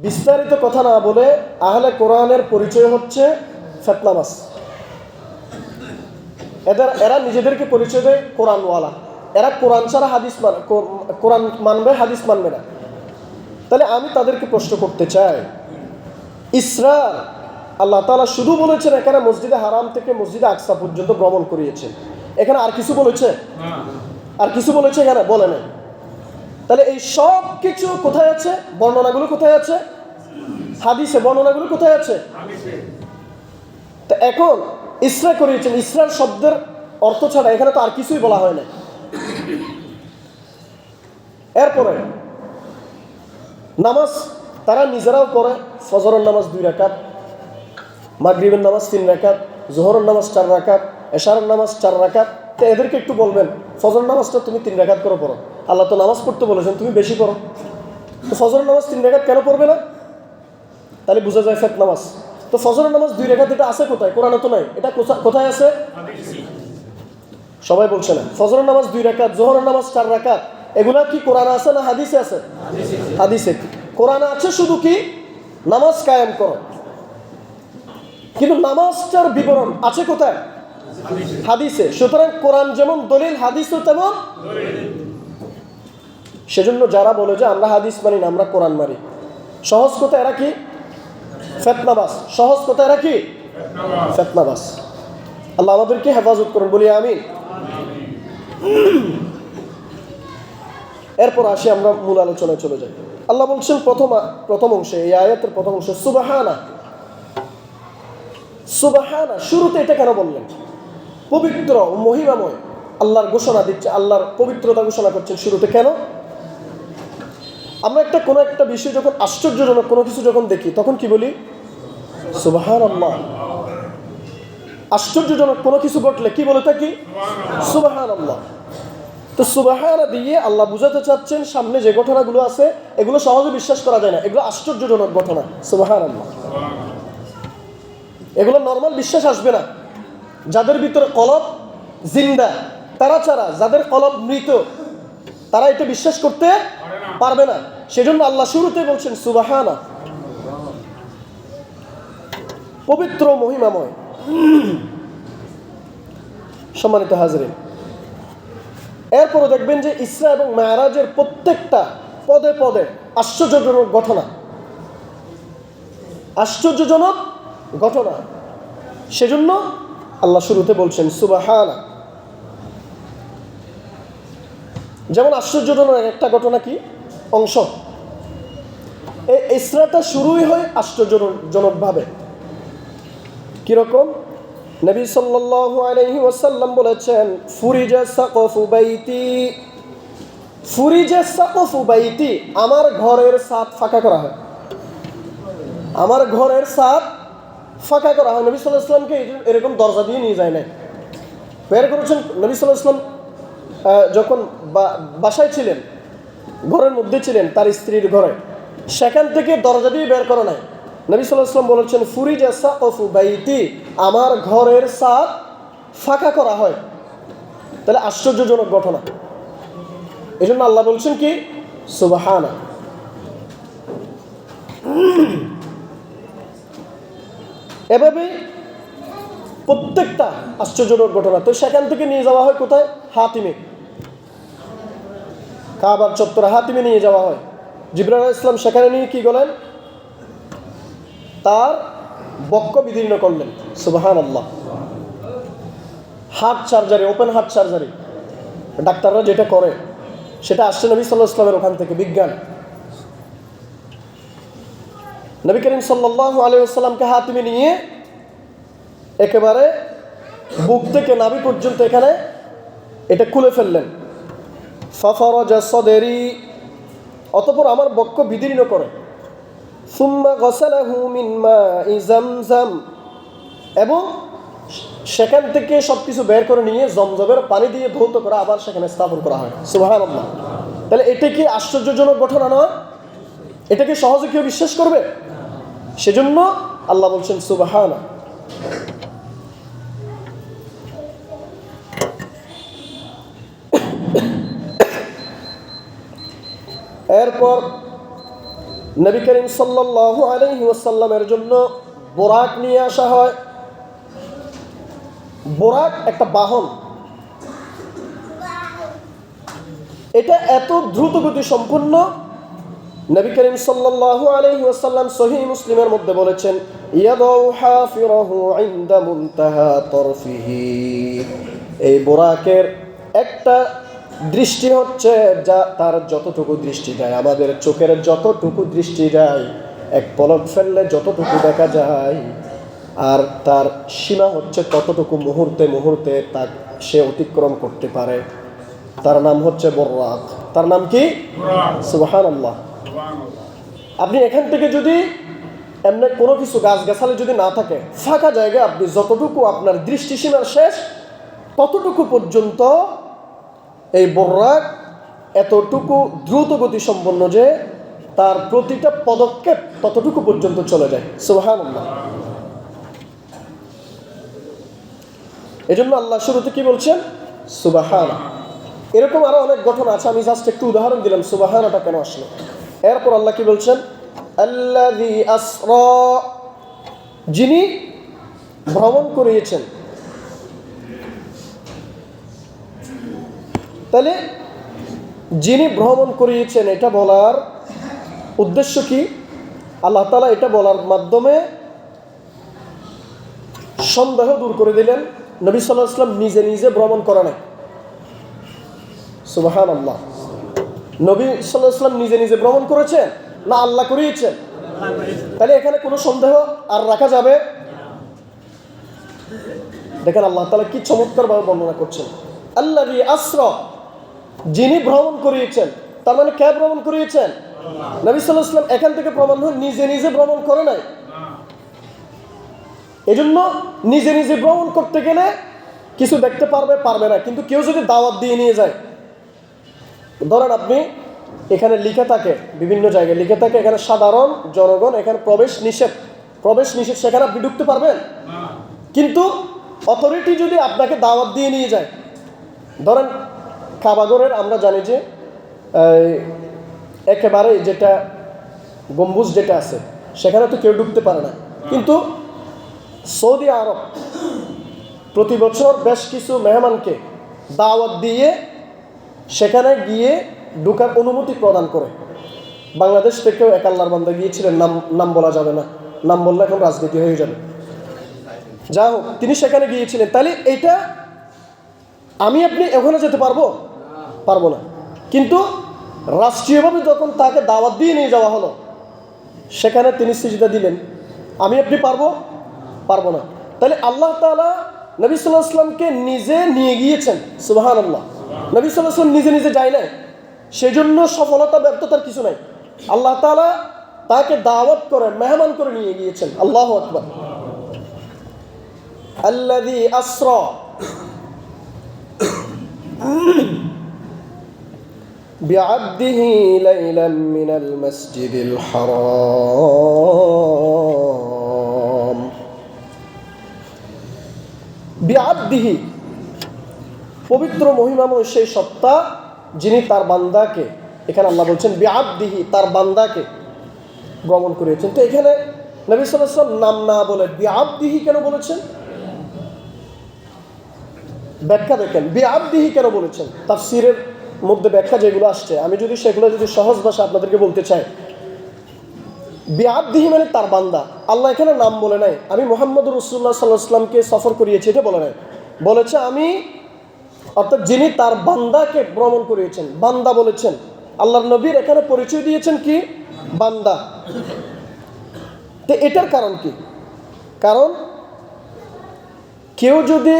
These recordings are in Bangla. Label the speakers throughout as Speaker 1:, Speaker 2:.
Speaker 1: বিস্তারিত কথা না বলে আহলে কোরআনের পরিচয় হচ্ছে ফেতনামাস এদের এরা নিজেদেরকে পরিচয় দেয় কোরআনওয়ালা। এরা কোরআন ছাড়া হাদিস মান কোরআন মানবে হাদিস মানবে না। তাহলে আমি তাদেরকে প্রশ্ন করতে চাই ইসরার আল্লাহ তাআলা শুধু বলেছেন এখানে মসজিদে হারাম থেকে মসজিদে আকসা পর্যন্ত ভ্রমণ করিয়েছেন। এখানে আর কিছু বলেছে? আর কিছু বলেছে এখানে? বলে নাই। তাহলে এই সব কিছু কোথায় আছে? বর্ণনাগুলো কোথায় আছে? হাদিসে বর্ণনাগুলো কোথায় আছে? তা এখন ইসরা করিয়েছেন। ইসরার শব্দের অর্থ ছাড়া এখানে তো আর কিছুই বলা হয় না। এরপরে নামাজ তারা নিজেরাও পড়ে ফজরের নামাজ দুই রাকাত, মাগরিবের নামাজ তিন রাকাত, জোহরের নামাজ চার রাকাত, এশারের নামাজ চার রাকাত। তো এদেরকে একটু বলবেন ফজর নামাজটা তুমি তিন রাকাত করে পড়ো। আল্লাহ তো নামাজ পড়তে বলেছেন, তুমি বেশি পড়ো। তো ফজরের নামাজ তিন রেখাত কেন পড়বে না? তাহলে বোঝা যায় ফেত নামাজ। তো ফজরের নামাজ দুই রেখাত এটা আছে কোথায়? কোরআনে তো নাই। এটা কোথা- কোথায় আছে? সবাই বলছে না। ফজরের নামাজ দুই রাকাত জোহরের নামাজ চার রাকাত এগুলা কি কোরআনে আছে না হাদিসে আছে? হাদিসে কোরআনে আছে শুধু কি? নামাজ কায়েম করো। কিন্তু নামাজটার বিবরণ আছে কোথায়? হাদিসে। সুতরাং কোরআন যেমন দলিল, হাদিসও তেমন সেজন্য যারা বলে যে আমরা হাদিস মানি না, আমরা কোরআন মানি। সহজ কথা এরা কি? ফেতনাবাস। সহজ কথা এরা কি? ফেতনাবাস। আল্লাহ আমাদেরকে হেফাজত করুন, বলি আমি এরপর আসি আমরা মূল আলোচনায় চলে যাই। আল্লাহ বলছেন প্রথম প্রথম অংশে, এই আয়াতের প্রথম অংশে, সুবাহানা। সুবাহানা, শুরুতে এটা কেন বললেন? পবিত্র, মহিমাময়, আল্লাহর ঘোষণা দিচ্ছে, আল্লাহর পবিত্রতা ঘোষণা করছেন শুরুতে কেন? আমরা একটা কোনো একটা বিষয় যখন আশ্চর্যজনক কোনো কিছু যখন দেখি, তখন কি বলি? সুবাহান আল্লাহ আশ্চর্যজনক কোনো কিছু ঘটলে কি বলে থাকি সুবাহান আল্লাহ তো সুবাহানা দিয়ে আল্লাহ বুঝাতে চাচ্ছেন, সামনে যে ঘটনাগুলো আছে, এগুলো সহজে বিশ্বাস করা যায় না। এগুলো আশ্চর্যজনক ঘটনা। সুবাহান আল্লাহ এগুলো নর্মাল বিশ্বাস আসবে না। যাদের ভিতরে কলব জিন্দা, তারা ছাড়া, যাদের কলব মৃত, তারা এটা বিশ্বাস করতে পারবে না। সেজন্য আল্লাহ শুরুতে বলছেন সুবাহানা পবিত্র মহিমাময়। সম্মানিত হাজরিন এরপরে দেখবেন যে ইসরা এবং মেয়ারাজের প্রত্যেকটা পদে পদে আশ্চর্যজনক ঘটনা। আশ্চর্যজনক ঘটনা। সেজন্য আল্লাহ শুরুতে বলছেন সুবাহানা যেমন আশ্চর্যজনক একটা ঘটনা কি? অংশ। এই ইসরাটা শুরুই হয় আশ্চর্যজনকভাবে। কীরকম? নবী সাল্লাল্লাহু আলাইহি ওয়াসাল্লাম বলেছেন, ফুরিজা আমার ঘরের ছাদ ফাঁকা করা হয়। আমার ঘরের ছাদ ফাঁকা করা হয়। নবী সাল্লাহ ইসলামকে এরকম দরজা দিয়ে নিয়ে যায় নাই। বের করেছেন নবী সাল্লাহ ইসলাম যখন বাসায় ছিলেন ঘরের মধ্যে ছিলেন, তার স্ত্রীর ঘরে। সেখান থেকে দরজা দিয়ে বের করে নাই নবী সাল্লাহ ইসলাম বলেছেন ফুরি জাসা বাইতি, আমার ঘরের সাদ ফাঁকা করা হয়। তাহলে আশ্চর্যজনক ঘটনা। এই জন্য আল্লাহ বলছেন কি? সুবাহানা এভাবে প্রত্যেকটা আশ্চর্যজনক ঘটনা। তো সেখান থেকে নিয়ে যাওয়া হয় কোথায়? হাতিমে। কাবার চত্বরে হাতিমে নিয়ে যাওয়া হয়। জিবরাল ইসলাম সেখানে নিয়ে কি করলেন? তার বক্ষ বিদীর্ণ করলেন। সুবাহান আল্লাহ heart surgery, open heart surgery. ডাক্তাররা যেটা করে, সেটা আসছে নবী সাল্লাহ ইসলামের ওখান থেকে, বিজ্ঞান। নবী করিম সাল্লাহ আলিয়াল্লামকে হাতিমে নিয়ে একেবারে বুক থেকে নাভি পর্যন্ত এখানে এটা খুলে ফেললেন। ফাফারজা সদেরি অতপর আমার বক্ষ বিদীর্ণ করে। সুম্মা গসালাহু মিন মাই জামজাম এবং সেখান থেকে সব কিছু বের করে নিয়ে জমজমের পানি দিয়ে ধৌত করে আবার সেখানে স্থাপন করা হয়। সুবহানাল্লাহ। তাহলে এটা কি আশ্চর্যজনক ঘটনা নয়? এটা কি সহজে কেউ বিশ্বাস করবে? সেজন্য আল্লাহ বলছেন সুবাহানা এরপর নবী করিম সাল্লাল্লাহু আলাইহি ওয়াসাল্লামের জন্য বোরাক নিয়ে আসা হয়। বোরাক একটা বাহন। এটা এত দ্রুত গতি সম্পূর্ণ নবী করিম সাল্লাল্লাহু আলাইহি ওয়াসাল্লাম সহিহ মুসলিমের মধ্যে বলেছেন এই বোরাকের একটা দৃষ্টি হচ্ছে যা তার যতটুকু দৃষ্টি যায় আমাদের চোখের যতটুকু দৃষ্টি যায় এক পলক ফেললে যতটুকু দেখা যায় আর তার সীমা হচ্ছে ততটুকু মুহূর্তে মুহূর্তে তা সে অতিক্রম করতে পারে। তার নাম হচ্ছে বর্রাক তার নাম কি? সুবাহান আল্লাহ আপনি এখান থেকে যদি এমনি কোনো কিছু গাছগাছালি যদি না থাকে ফাঁকা জায়গায় আপনি যতটুকু আপনার দৃষ্টিসীমার শেষ ততটুকু পর্যন্ত এই বর্রাক এতটুকু দ্রুত গতি সম্পন্ন যে তার প্রতিটা পদক্ষেপ ততটুকু পর্যন্ত চলে যায়। আল্লাহ এই জন্য আল্লাহ শুরুতে কি বলছেন? সুবাহান। এরকম আরও অনেক ঘটনা আছে, আমি জাস্ট একটু উদাহরণ দিলাম, সুবাহানাটা কেন আসলো? এরপর আল্লাহ কি বলছেন? আল্লাহ যিনি ভ্রমণ করিয়েছেন তাহলে যিনি ভ্রমণ করিয়েছেন এটা বলার উদ্দেশ্য কি? আল্লাহ তালা এটা বলার মাধ্যমে সন্দেহ দূর করে দিলেন। নবী সাল্লাহ আসলাম নিজে নিজে ভ্রমণ করা নাই। সুবাহান আল্লাহ নবী সাল্লাহ আসলাম নিজে নিজে ভ্রমণ করেছেন? না, আল্লাহ করিয়েছেন? তাহলে এখানে কোনো সন্দেহ আর রাখা যাবে? দেখেন আল্লাহ তালা কি চমৎকারভাবে বর্ণনা করছেন। আল্লাহ আশ্র যিনি ভ্রমণ করিয়েছেন তার মানে কে ভ্রমণ করিয়েছেন? নবী এখান থেকে প্রমাণ হয় নিজে নিজে ভ্রমণ করে নাই। এই জন্য নিজে নিজে ভ্রমণ করতে গেলে কিছু দেখতে পারবে পারবে না। কিন্তু কেউ যদি দাওয়াত দিয়ে নিয়ে যায় ধরেন আপনি এখানে লিখে থাকে বিভিন্ন জায়গায় লিখে থাকে এখানে সাধারণ জনগণ এখানে প্রবেশ নিষেধ প্রবেশ নিষেধ সেখানে আপনি ঢুকতে পারবেন। কিন্তু অথরিটি যদি আপনাকে দাওয়াত দিয়ে নিয়ে যায় ধরেন কাবাগরের, আমরা জানি যে একেবারে যেটা গম্বুজ যেটা আছে, সেখানে তো কেউ ঢুকতে পারে না। কিন্তু সৌদি আরব প্রতি বছর বেশ কিছু মেহমানকে দাওয়াত দিয়ে সেখানে গিয়ে ঢুকার অনুমতি প্রদান করে। বাংলাদেশ থেকেও এক আল্লাহর বান্দা গিয়েছিলেন, নাম নাম বলা যাবে না। নাম বললে এখন রাজনীতি হয়ে যাবে। যা হোক, তিনি সেখানে গিয়েছিলেন। তাহলে এইটা আমি আপনি ওখানে যেতে পারব? পারব না। কিন্তু রাষ্ট্রীয়ভাবে যখন তাকে দাওয়াত দিয়ে নিয়ে যাওয়া হলো, সেখানে তিনি সিজদা দিলেন। আমি আপনি পারব? পারব না। তাহলে আল্লাহ তালা নবী সাল্লাহ আসলামকে নিজে নিয়ে গিয়েছেন সুবাহান আল্লাহ নবী সাল্লাহ আসলাম নিজে নিজে যায় নাই। সেই জন্য সফলতা, ব্যর্থতার কিছু নাই। আল্লাহ তালা তাকে দাওয়াত করে, মেহমান করে নিয়ে গিয়েছেন। আল্লাহ আকবর। আল্লাদি আসরা। بعبده ليلا من المسجد الحرام بعبده পবিত্র মহিমাময় সেই সত্তা যিনি তার বান্দাকে এখানে আল্লাহ বলছেন বিআবদিহি তার বান্দাকে ভ্রমণ করিয়েছেন তো এখানে নবী সাল্লাহ সাল্লাম নাম না বলে বিআবদিহি কেন বলেছেন ব্যাখ্যা দেখেন বিআবদিহি কেন বলেছেন তাফসীরের মধ্যে ব্যাখ্যা যেগুলো আসছে, আমি যদি সেগুলো যদি সহজ ভাষা আপনাদেরকে বলতে চাই। বিআবদিহি মানে তার বান্দা। আল্লাহ এখানে নাম বলে নাই। আমি মোহাম্মদ রসুল্লাহ সাল্লাহ সফর করিয়েছি, এটা বলে নাই। বলেছে, আমি অর্থাৎ যিনি তার বান্দাকে ভ্রমণ করিয়েছেন, বান্দা বলেছেন। আল্লাহর নবীর এখানে পরিচয় দিয়েছেন কি? বান্দা। তো এটার কারণ কি? কারণ, কেউ যদি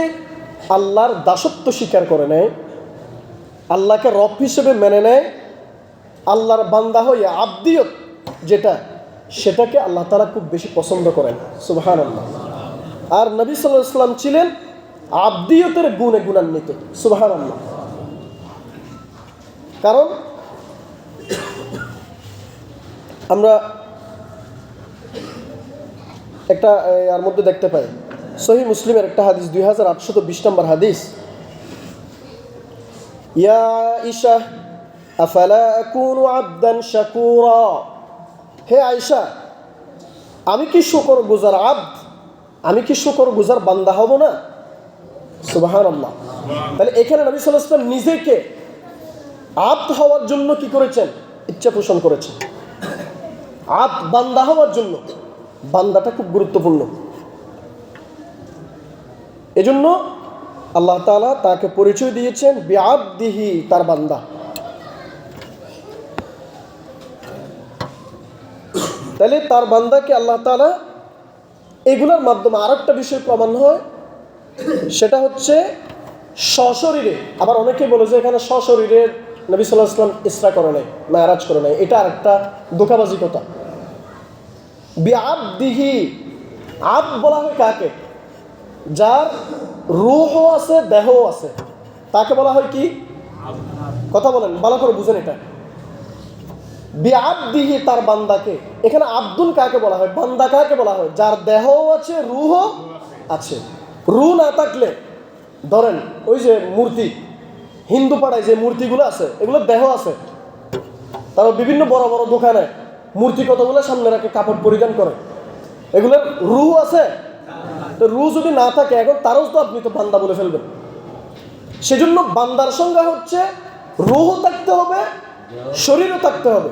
Speaker 1: আল্লাহর দাসত্ব স্বীকার করে নেয় আল্লাহকে রব হিসেবে মেনে নেয়, আল্লাহর বান্দা হইয়া আব্দিয়ত যেটা, সেটাকে আল্লাহ তালা খুব বেশি পছন্দ করেন। সুবহান আল্লাহ আর নবী সাল্লাহ ইসলাম ছিলেন আব্দিয়তের গুণে গুণান্বিত। সুবহান আল্লাহ কারণ, আমরা একটা এর মধ্যে দেখতে পাই। সহি মুসলিমের একটা হাদিস, দুই হাজার আটশত বিশ নম্বর হাদিস। ইয়া ইশা আফালা আকুনু আবদান শাকুরা হে আয়সা আমি কি শুকর গুজার আব্দ? আমি কি শুকর গুজার বান্দা হব না? সুবাহান আল্লাহ তাহলে এখানে নবী সাল্লাহ ইসলাম নিজেকে আব্দ হওয়ার জন্য কি করেছেন? ইচ্ছা পোষণ করেছেন। আব্দ, বান্দা হওয়ার জন্য। বান্দাটা খুব গুরুত্বপূর্ণ। এজন্য আল্লাহ তাআলা তাকে পরিচয় দিয়েছেন বিআবদিহি, তার বান্দা। তাহলে তার বান্দাকে আল্লাহ তাআলা এগুলোর মাধ্যমে আর একটা বিষয় প্রমাণ হয়, সেটা হচ্ছে সশরীরে, আবার অনেকে বলে যে এখানে সশরীরে নবী সাল্লাহ ইসলাম ইসরা করে নাই, মেয়ারাজ করে নাই, এটা আর একটা দোকাবাজি কথা। বিআবদিহি, আব বলা হয় কাকে? যার রুহও আছে, দেহও আছে। তাকে বলা হয় কি? কথা বলেন, ভালো করে বুঝেন এটা। বিআবদিহি তার বান্দাকে। এখানে আব্দুল কাকে বলা হয়? বান্দা কাকে বলা হয়? যার দেহও আছে, রুহও আছে। রু না থাকলে, ধরেন, ওই যে মূর্তি, হিন্দু পাড়ায় যে মূর্তিগুলো আছে, এগুলো দেহ আছে। তারা বিভিন্ন বড় বড় দোকানে মূর্তি কতগুলো সামনে রাখে কাপড় পরিধান করে। এগুলোর রুহ আছে তো রু যদি না থাকে, এখন তারও তো আপনি তো বান্দা বলে ফেলবেন। সেজন্য বান্দার সংজ্ঞা হচ্ছে, রুহ থাকতে হবে, শরীরও থাকতে হবে।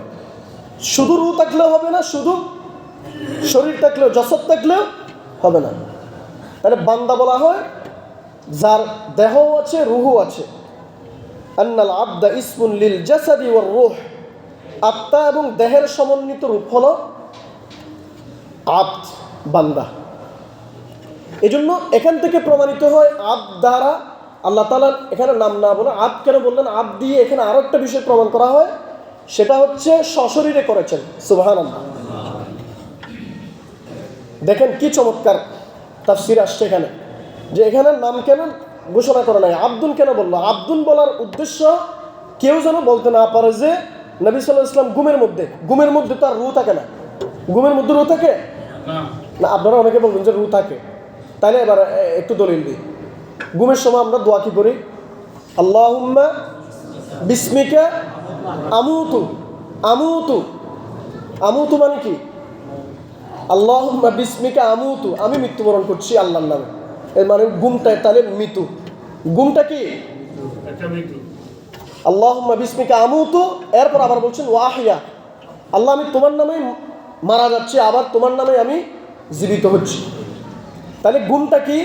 Speaker 1: শুধু রু থাকলেও হবে না, শুধু শরীর থাকলেও জসদ থাকলেও হবে না। তাহলে বান্দা বলা হয়, যার দেহ আছে, রুহু আছে। আন্নাল আব্দা ইসমুন লিল জাসাদি ওয়ার রুহ। আত্মা এবং দেহের সমন্বিত রূপ হল আব্দ, বান্দা। এজন্য এখান থেকে প্রমাণিত হয় আব দ্বারা আল্লাহ তালা এখানে নাম না বলে আব কেন বললেন? আব দিয়ে এখানে আরও একটা বিষয় প্রমাণ করা হয় সেটা হচ্ছে সশরীরে করেছেন। সুবাহান দেখেন কি চমৎকার তার তাফসির আসছে এখানে যে এখানে নাম কেন ঘোষণা করে নাই আব্দুল কেন বলল? আব্দুল বলার উদ্দেশ্য কেউ যেন বলতে না পারে যে নবী সাল্লাহ ইসলাম গুমের মধ্যে গুমের মধ্যে তার রু থাকে না। গুমের মধ্যে রু থাকে? না আপনারা অনেকে বলবেন যে রু থাকে। তাইলে এবার একটু দলিল দিই। ঘুমের সময় আমরা দোয়া কি করি? আল্লাহুম্মা বিস্মিকা আমুতু আমুতু। আমুতু মানে কি? আল্লাহুম্মা বিস্মিকা আমুতু আমি মৃত্যুবরণ করছি আল্লাহর নামে। এর মানে গুমটা তাহলে মৃত্যু। গুমটা কি? আল্লাহুম্মা বিস্মিকা আমুতু এরপর আবার বলছেন ওয়াহিয়া। আল্লাহ আমি তোমার নামে মারা যাচ্ছি আবার তোমার নামে আমি জীবিত হচ্ছি। তাহলে গুমটা কি?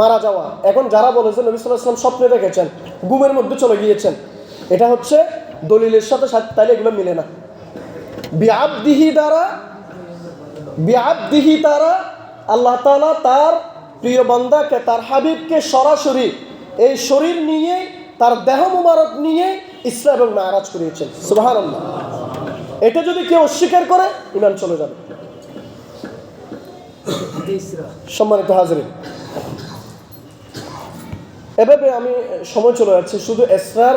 Speaker 1: মারা যাওয়া। এখন যারা বলেছেন নবী সাল্লাহ ইসলাম স্বপ্নে দেখেছেন গুমের মধ্যে চলে গিয়েছেন, এটা হচ্ছে দলিলের সাথে সাথে তাহলে এগুলো মিলে না। বিআবদিহি দ্বারা বিআবদিহি দ্বারা আল্লাহ তাআলা তার প্রিয় বান্দাকে, তার হাবিবকে সরাসরি এই শরীর নিয়ে, তার দেহ মুবারক নিয়ে ইসরা এবং নারাজ করিয়েছেন। সুবহানাল্লাহ। এটা যদি কেউ অস্বীকার করে ইমান চলে যাবে। সম্মানিত হাজরিন। এভাবে আমি সময় চলে যাচ্ছে, শুধু এসরার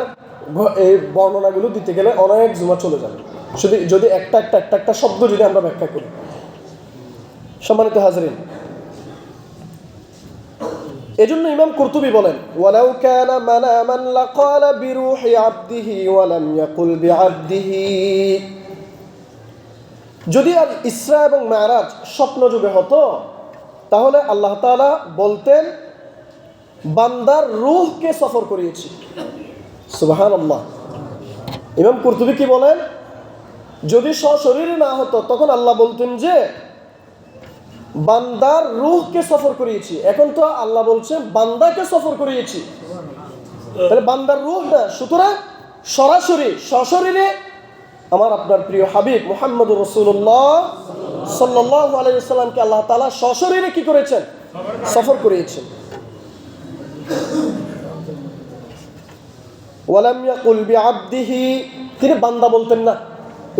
Speaker 1: এই বর্ণনাগুলো দিতে গেলে অনেক জুমা চলে যাবে। শুধু যদি একটা একটা একটা একটা শব্দ যদি আমরা ব্যাখ্যা করি। সম্মানিত হাজরিন, এজন্য ইমাম কুরতুবি বলেন, ওয়ালাউ কানা মানামান লাকালা বিরুহি আবদিহি ওয়ালাম ইয়াকুল বিআবদিহি। যদি আর ইসরা এবং মেরাজ স্বপ্ন যুগে হতো, তাহলে আল্লাহ তাআলা বলতেন, বান্দার রুহকে সফর করিয়েছি। সুবাহান আল্লাহ ইমাম কুরতুবি কি বলেন? যদি সশরীরে না হতো, তখন আল্লাহ বলতেন যে, বান্দার রুহকে সফর করিয়েছি। এখন তো আল্লাহ বলছে, বান্দাকে সফর করিয়েছি। তাহলে বান্দার রূহ না, সুতরাং সরাসরি, সশরীরে আমার আপনার প্রিয় হাবিব মোহাম্মদ রসুল্লাহ সাল্লাহ আলাইসাল্লামকে আল্লাহ তালা সশরীরে কি করেছেন? সফর করিয়েছেন। ওয়ালাম ইয়াকুল বিআবদিহি, তিনি বান্দা বলতেন না।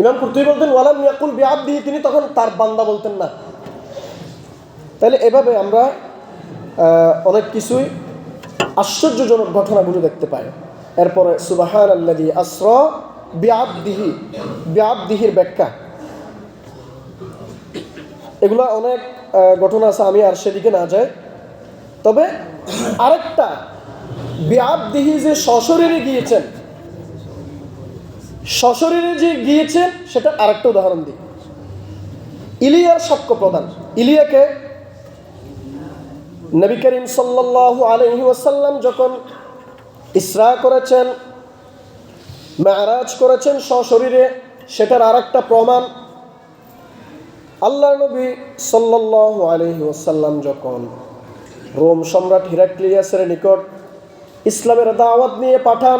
Speaker 1: ইমাম কুরতুবী বলতেন, ওয়ালাম ইয়াকুল বিআবদিহি তিনি তখন তার বান্দা বলতেন না। তাহলে এভাবে আমরা অনেক কিছুই আশ্চর্যজনক ঘটনাগুলো দেখতে পাই। এরপরে সুবাহান আল্লাদি আসর বিআবদিহি বিআবদিহির ব্যাখ্যা। এগুলো অনেক ঘটনা আছে, আমি আর সেদিকে না যাই। তবে আরেকটা বিআবদিহি যে সশরীরে গিয়েছেন, সশরীরে যে গিয়েছেন, সেটা আরেকটা উদাহরণ দিই। ইলিয়ার সাক্ষ্য প্রদান। ইলিয়াকে নবী করিম সাল্লাল্লাহু আলাইহি ওয়াসাল্লাম যখন ইসরা করেছেন মেয়ারাজ করেছেন সশরীরে, সেটার আর একটা প্রমাণ। আল্লাহ নবী সাল্লাল্লাহু আলাইহি ওয়াসাল্লাম যখন রোম সম্রাট হিরাক্লিয়াসের নিকট ইসলামের দাওয়াত নিয়ে পাঠান,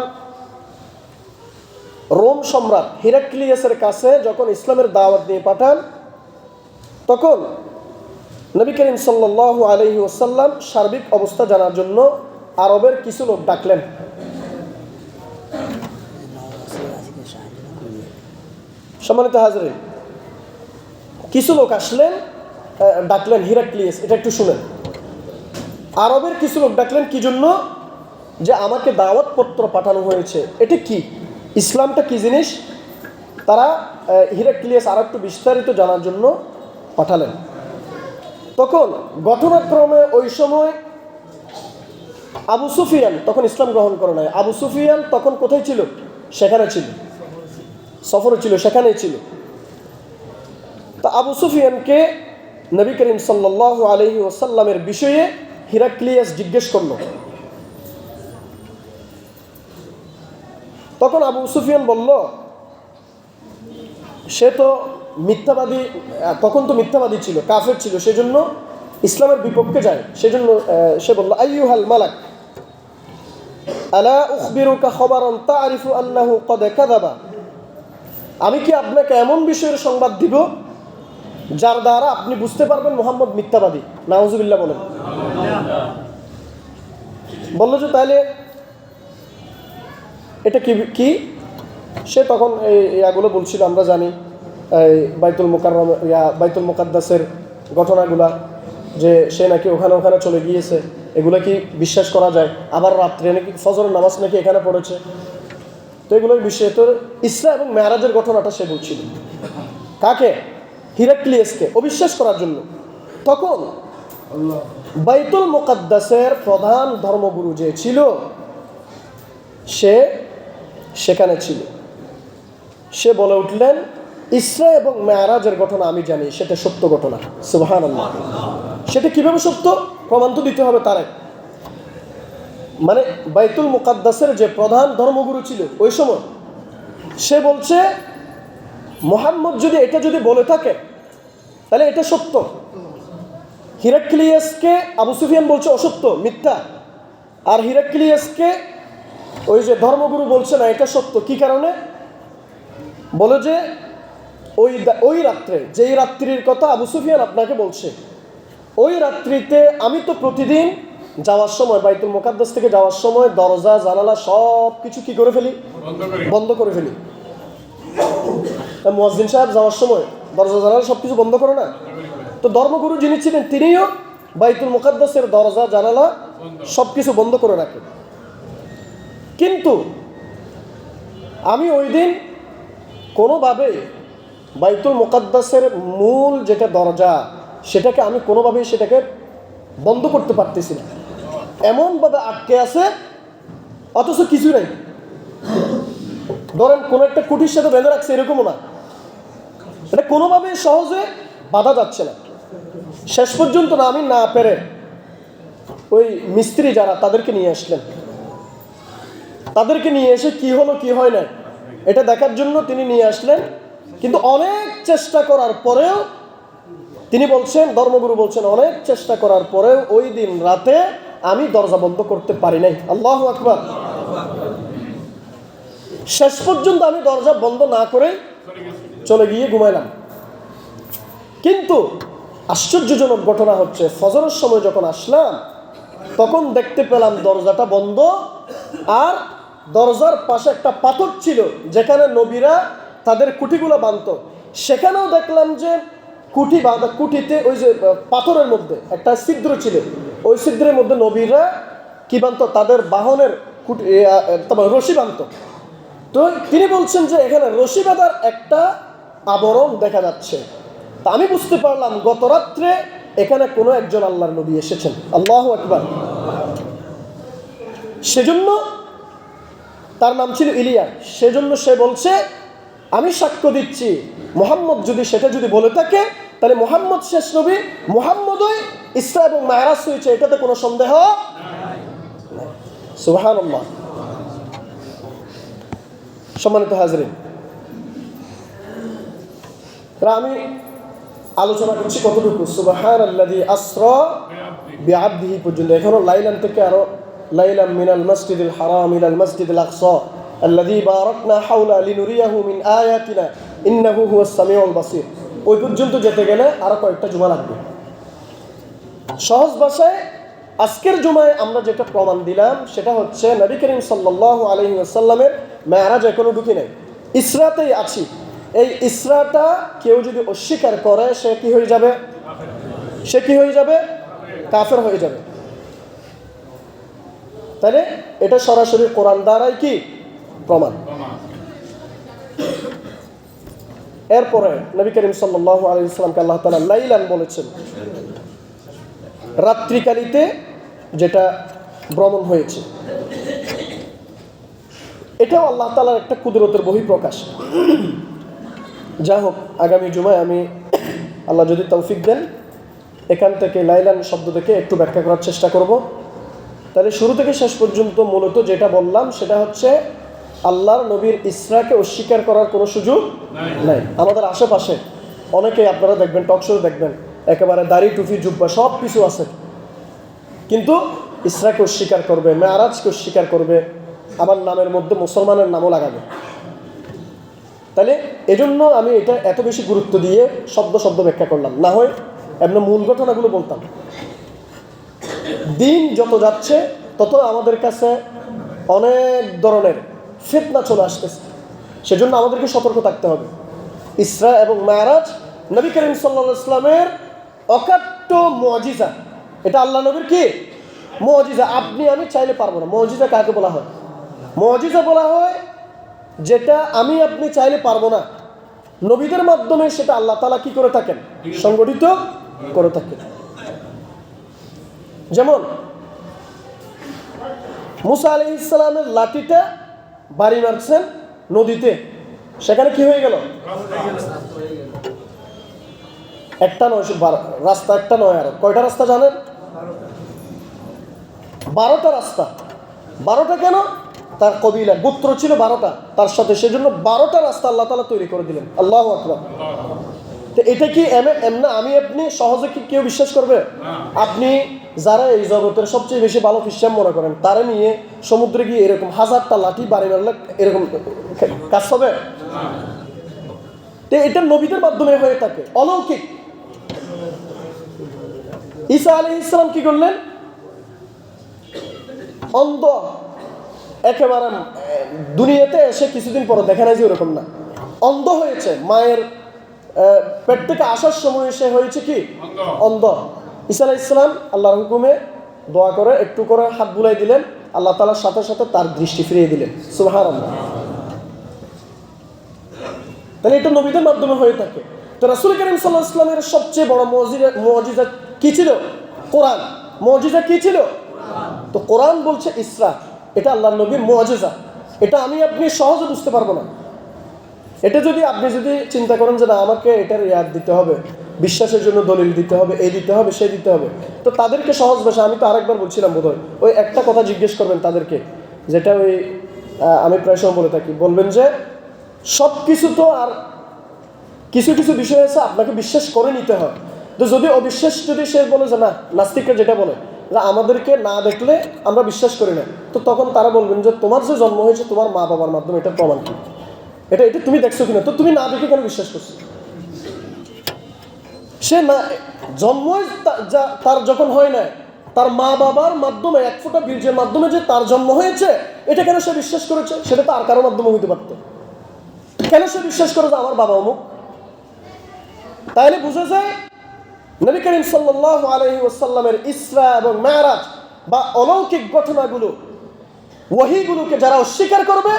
Speaker 1: রোম সম্রাট হিরাক্লিয়াসের কাছে যখন ইসলামের দাওয়াত নিয়ে পাঠান, তখন নবী করিম সাল্লাল্লাহু আলাইহি ওসাল্লাম সার্বিক অবস্থা জানার জন্য আরবের কিছু লোক ডাকলেন। সম্মানিত হাজরিন কিছু লোক আসলেন ডাকলেন হিরাক্লিয়াস এটা একটু শুনেন। আরবের কিছু লোক ডাকলেন, কি জন্য? যে আমাকে দাওয়াতপত্র পাঠানো হয়েছে। এটা কি? ইসলামটা কি জিনিস? তারা হিরাক্লিয়াস আর একটু বিস্তারিত জানার জন্য পাঠালেন। তখন ঘটনাক্রমে ওই সময় আবু সুফিয়ান তখন ইসলাম গ্রহণ করে নাই। আবু সুফিয়ান তখন কোথায় ছিল? সেখানে ছিল। সফরে ছিল, সেখানেই ছিল। তা আবু সুফিয়ানকে নবী করিম সাল্লাহ আলহি ওসাল্লামের বিষয়ে হিরাক্লিয়াস জিজ্ঞেস করল। তখন আবু সুফিয়ান বলল, সে তো মিথ্যাবাদী তখন তো মিথ্যাবাদী ছিল, কাফের ছিল, সেজন্য ইসলামের বিপক্ষে যায়, সেজন্য সে বলল, আইয়ুহাল মালাক, আলা উখবিরুকা খবরান তারিফু আন্নাহু কদ কাযাবা? আমি কি আপনাকে এমন বিষয়ের সংবাদ দিব যার দ্বারা আপনি বুঝতে পারবেন মোহাম্মদ মিথ্যাবাদী? নাউজুবিল্লাহ বলেন। বলল যে তাহলে এটা কি কি? সে তখন এই ইয়াগুলো বলছিল, আমরা জানি, এই বাইতুল মোকাররম ইয়া বাইতুল মোকাদ্দাসের ঘটনাগুলা, যে সে নাকি ওখানে ওখানে চলে গিয়েছে। এগুলো কি বিশ্বাস করা যায়? আবার রাত্রে নাকি ফজরের নামাজ নাকি এখানে পড়েছে? তো এগুলোর বিষয়ে তো ইসরা এবং মেয়ারাজের ঘটনাটা সে বলছিল। কাকে? হিরাক্লিয়াসকে অবিশ্বাস করার জন্য। তখন বাইতুল মোকাদ্দাসের প্রধান ধর্মগুরু যে ছিল, সে সেখানে ছিল। সে বলে উঠলেন, ইসরা এবং মেয়ারাজের ঘটনা আমি জানি, সেটা সত্য ঘটনা। সুবাহান সেটা কীভাবে সত্য? প্রমাণ তো দিতে হবে তারে মানে বাইতুল মুকাদ্দাসের যে প্রধান ধর্মগুরু ছিল, ওই সময় সে বলছে, মোহাম্মদ যদি এটা যদি বলে থাকে, তাহলে এটা সত্য। হিরাক্লিয়াসকে আবু সুফিয়ান বলছে অসত্য, মিথ্যা। আর হিরাক্লিয়াসকে ওই যে ধর্মগুরু বলছে না, এটা সত্য। কি কারণে? বলে যে, ওই ওই রাত্রে, যেই রাত্রির কথা আবু সুফিয়ান আপনাকে বলছে, ওই রাত্রিতে আমি তো প্রতিদিন যাওয়ার সময় বাইতুল মোকাদ্দাস থেকে যাওয়ার সময় দরজা জানালা সব কিছু কি করে ফেলি? বন্ধ করে ফেলি। মোয়াজ্জিন সাহেব যাওয়ার সময় দরজা জানালা সব কিছু বন্ধ করে না? তো ধর্মগুরু যিনি ছিলেন তিনিও বাইতুল মোকাদ্দাসের দরজা জানালা সব কিছু বন্ধ করে রাখেন কিন্তু আমি ওই দিন কোনোভাবেই বাইতুল মোকাদ্দাসের মূল যেটা দরজা সেটাকে আমি কোনোভাবেই সেটাকে বন্ধ করতে পারতেছি না। এমনভাবে আটকে আছে, অথচ কিছু নাই। ধরেন, কোনো একটা কুটির সাথে বেঁধে রাখছে, এরকমও না। এটা কোনোভাবে সহজে বাধা যাচ্ছে না। শেষ পর্যন্ত না আমি না পেরে ওই মিস্ত্রি যারা, তাদেরকে নিয়ে আসলেন। তাদেরকে নিয়ে এসে কি হলো, কি হয় না এটা দেখার জন্য তিনি নিয়ে আসলেন। কিন্তু অনেক চেষ্টা করার পরেও তিনি বলছেন, ধর্মগুরু বলছেন, অনেক চেষ্টা করার পরেও ওই দিন রাতে আমি দরজা বন্ধ করতে পারি নাই। আল্লাহ আকবার। শেষ পর্যন্ত আমি দরজা বন্ধ না করে চলে গিয়ে ঘুমাইলাম। কিন্তু আশ্চর্যজনক ঘটনা হচ্ছে, ফজরের সময় যখন আসলাম, তখন দেখতে পেলাম দরজাটা বন্ধ আর দরজার পাশে একটা পাথর ছিল, যেখানে নবীরা তাদের কুটিগুলো বাঁধত। সেখানেও দেখলাম যে কুটি বাঁধা কুটিতে ওই যে পাথরের মধ্যে, একটা ছিদ্র ছিল। ওই ছিদ্রের মধ্যে নবীরা কি বাঁধত তাদের বাহনের কুটি রশি বাঁধত তো তিনি বলছেন যে, এখানে রশি বাঁধার একটা আবরণ দেখা যাচ্ছে। তা আমি বুঝতে পারলাম, গত রাত্রে এখানে কোনো একজন আল্লাহর নবী এসেছেন। আল্লাহ একবার সেজন্য তার নাম ছিল ইলিয়া সেজন্য সে বলছে, আমি সাক্ষ্য দিচ্ছি, মোহাম্মদ যদি সেটা যদি বলে থাকে তাহলে মোহাম্মদ শেষ নবী, মোহাম্মদই ইসরা এবং মায়ারাজ হয়েছে, এটাতে কোনো সন্দেহ সুহান সম্মানিত হাজরিন আমি আলোচনা করছি কতটুকু? সুবাহান আল্লাদি আসরা বিআবদিহি পর্যন্ত। এখনও লাইলান থেকে আরও লাইলাম মিনাল মসজিদুল হারাম ইলাল মসজিদুল আকসা আল্লাদি বারাকনা হাওলা লিনুরিয়াহু মিন আয়াতিনা, ইন্নাহু হুয়াস সামিউল বাসির। ওই পর্যন্ত যেতে গেলে আরও কয়েকটা জুমা লাগবে। সহজ ভাষায় আজকের জুমায় আমরা যেটা প্রমাণ দিলাম, সেটা হচ্ছে নবী করিম সাল্লাহ আলহি আসাল্লামের মেয়ারাজ ঢুকি নেই। ইসরাতেই আছি। এই ইসরাটা কেউ যদি অস্বীকার করে, সে কি হয়ে যাবে? সে কি হয়ে যাবে? কাফের হয়ে যাবে। তাহলে এটা সরাসরি কোরআন দ্বারাই কি? প্রমাণ। এরপরে নবী করিম আলী ইসলামকে আল্লাহ তালা লাইলান বলেছেন। রাত্রিকালিতে যেটা ভ্রমণ হয়েছে। এটাও আল্লাহ তালার একটা কুদরতের বহিঃপ্রকাশ। যা হোক আগামী জুমায় আমি আল্লাহ যদি তৌফিক দেন, এখান থেকে লাইলান শব্দ থেকে একটু ব্যাখ্যা করার চেষ্টা করব। তাহলে শুরু থেকে শেষ পর্যন্ত মূলত যেটা বললাম সেটা হচ্ছে আল্লাহর নবীর ইসরাকে অস্বীকার করার কোনো সুযোগ নাই। আমাদের আশেপাশে অনেকেই আপনারা দেখবেন টকশো দেখবেন, একেবারে দাড়ি, টুপি, জুব্বা সব কিছু আছে। কিন্তু ইসরাকে অস্বীকার করবে, মেয়ারাজকে অস্বীকার করবে, আমার নামের মধ্যে মুসলমানের নামও লাগাবে। তাহলে এজন্য আমি এটা এত বেশি গুরুত্ব দিয়ে শব্দ শব্দ ব্যাখ্যা করলাম। না হয় এমনি মূল ঘটনাগুলো বলতাম। দিন যত যাচ্ছে, তত আমাদের কাছে অনেক ধরনের ফিতনা চলে আসতেছে। সেজন্য আমাদেরকে সতর্ক থাকতে হবে। ইসরা এবং মায়ারাজ নবী করিম সাল্লা ইসলামের অকাট্য মজিজা। এটা আল্লাহ নবীর কি? মজিজা। আপনি, আমি চাইলে পারব না। মজিজা কাকে বলা হয়? মজিজা বলা হয় যেটা আমি, আপনি চাইলে পারব না। নবীদের মাধ্যমে সেটা আল্লাহ তালা কি করে থাকেন? সংগঠিত করে থাকেন। যেমন, মুসা আলি ইসলামের লাঠিটা বাড়ি মারছেন নদীতে। সেখানে কি হয়ে গেল? একটা নয় রাস্তা একটা নয় আর। কয়টা রাস্তা জানেন? বারোটা রাস্তা। বারোটা কেন? তার কবিলা, গোত্র ছিল বারোটা। তার সাথে সেজন্য বারোটা রাস্তা আল্লাহ তালা তৈরি করে দিলেন। আল্লাহ তো এটা কি এমে এমনা আমি আপনি সহজে কি কেউ বিশ্বাস করবে? আপনি যারা এই জগতের সবচেয়ে বেশি ভালো খ্রিস্টান মনে করেন তারা নিয়ে সমুদ্রে গিয়ে এরকম হাজারটা লাঠি বাড়ি মারলে এরকম কাজ হবে? তো এটা নবীদের মাধ্যমে হয়ে থাকে অলৌকিক। ঈসা আলী ইসলাম কি করলেন? অন্ধ একেবারে দুনিয়াতে এসে কিছুদিন পরে দেখা নাই যে ওরকম না। অন্ধ হয়েছে মায়ের পেট থেকে আসার সময় সে হয়েছে কি? অন্ধ। আলাহ ইসলাম আল্লাহর হুকুমে দোয়া করে একটু করে হাত বুলাই দিলেন আল্লাহ তালার সাথে সাথে তার দৃষ্টি ফিরিয়ে দিলেন। সুহার আল্লাহ তাহলে এটা নবীদের মাধ্যমে হয়ে থাকে। তো রাসুল করিম সাল্লাহ ইসলামের সবচেয়ে বড় মজিজা মজিজা কি ছিল? কোরআন। মজিজা কি ছিল? তো কোরআন বলছে ইসরা। এটা আল্লাহ নবীর মজিজা। এটা আমি আপনি সহজে বুঝতে পারব না। এটা যদি আপনি যদি চিন্তা করেন যে না, আমাকে এটার ইয়াদ দিতে হবে, বিশ্বাসের জন্য দলিল দিতে হবে, এই দিতে হবে সে দিতে হবে, তো তাদেরকে সহজ ভাষা, আমি তো আরেকবার বলছিলাম বোধহয়, ওই একটা কথা জিজ্ঞেস করবেন তাদেরকে, যেটা ওই আমি প্রায় সময় বলে থাকি, বলবেন যে সব কিছু তো আর কিছু কিছু বিষয় আছে, আপনাকে বিশ্বাস করে নিতে হয়, তো যদি অবিশ্বাস যদি সে বলে যে না, নাস্তিকরা যেটা বলে, যে আমাদেরকে না দেখলে আমরা বিশ্বাস করি না, তো তখন তারা বলবেন যে তোমার যে জন্ম হয়েছে, তোমার মা বাবার মাধ্যমে এটা প্রমাণ কি? এটা এটা তুমি দেখছ কিনা? তো তুমি না দেখে কেন বিশ্বাস করছ? সে না, জন্মই তার যখন হয় না তার মা বাবার মাধ্যমে এক ফোঁটা বীর্যের মাধ্যমে যে তার জন্ম হয়েছে, এটা কেন সে বিশ্বাস করেছে? সেটা তো আর কারোর মাধ্যমে হইতে পারত। কেন সে বিশ্বাস করে যে আমার বাবা অমুক? তাহলে বুঝে যায়, নবী করিম সাল্লাহ আলহি ওসাল্লামের ইসরা এবং মেয়ারাজ বা অলৌকিক ঘটনাগুলো ওহিগুলোকে যারা অস্বীকার করবে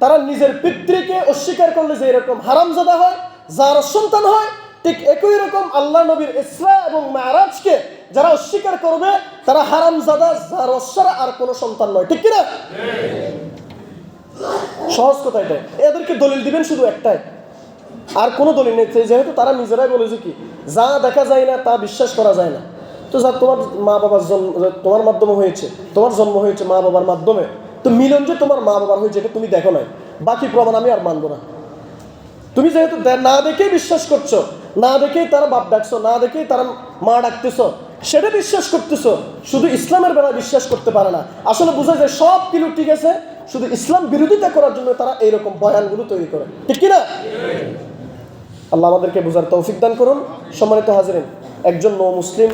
Speaker 1: তারা নিজের পিতৃকে অস্বীকার করলে যে এরকম হারামজাদা হয়, যার সন্তান হয়, ঠিক একই রকম আল্লাহ নবীর ইসরা এবং মেয়ারাজকে যারা অস্বীকার করবে, তারা হারামজাদা, যার আর কোনো সন্তান নয়। ঠিক কিনা? সহজ কথা এটা। এদেরকে দলিল দিবেন শুধু একটাই। আর কোনো দলিল নেই। যেহেতু তারা নিজেরাই বলেছে কি, যা দেখা যায় না, তা বিশ্বাস করা যায় না। তো যা তোমার মা বাবার জন্ম তোমার মাধ্যমে হয়েছে। তোমার জন্ম হয়েছে মা বাবার মাধ্যমে। তো মিলন যে তোমার মা বাবার হয়েছে, এটা তুমি দেখো নাই। বাকি প্রমাণ আমি আর মানবো না। তুমি যেহেতু না দেখেই বিশ্বাস করছ, না দেখেই তারা বাপ ডাকছো, না দেখেই তারা মা ডাকতেছো, সেটা বিশ্বাস করতেছো। শুধু ইসলামের বেলায় বিশ্বাস করতে পারে না। আসলে বোঝা যায় সব কিলো ঠিক আছে, শুধু ইসলাম বিরোধিতা করার জন্য তারা এইরকম বয়ানগুলো তৈরি করে। ঠিক কিনা? আল্লাহ আমাদেরকে বোঝার তৌফিক দান করুন। সম্মানিত হাজরিন, একজন নৌ মুসলিম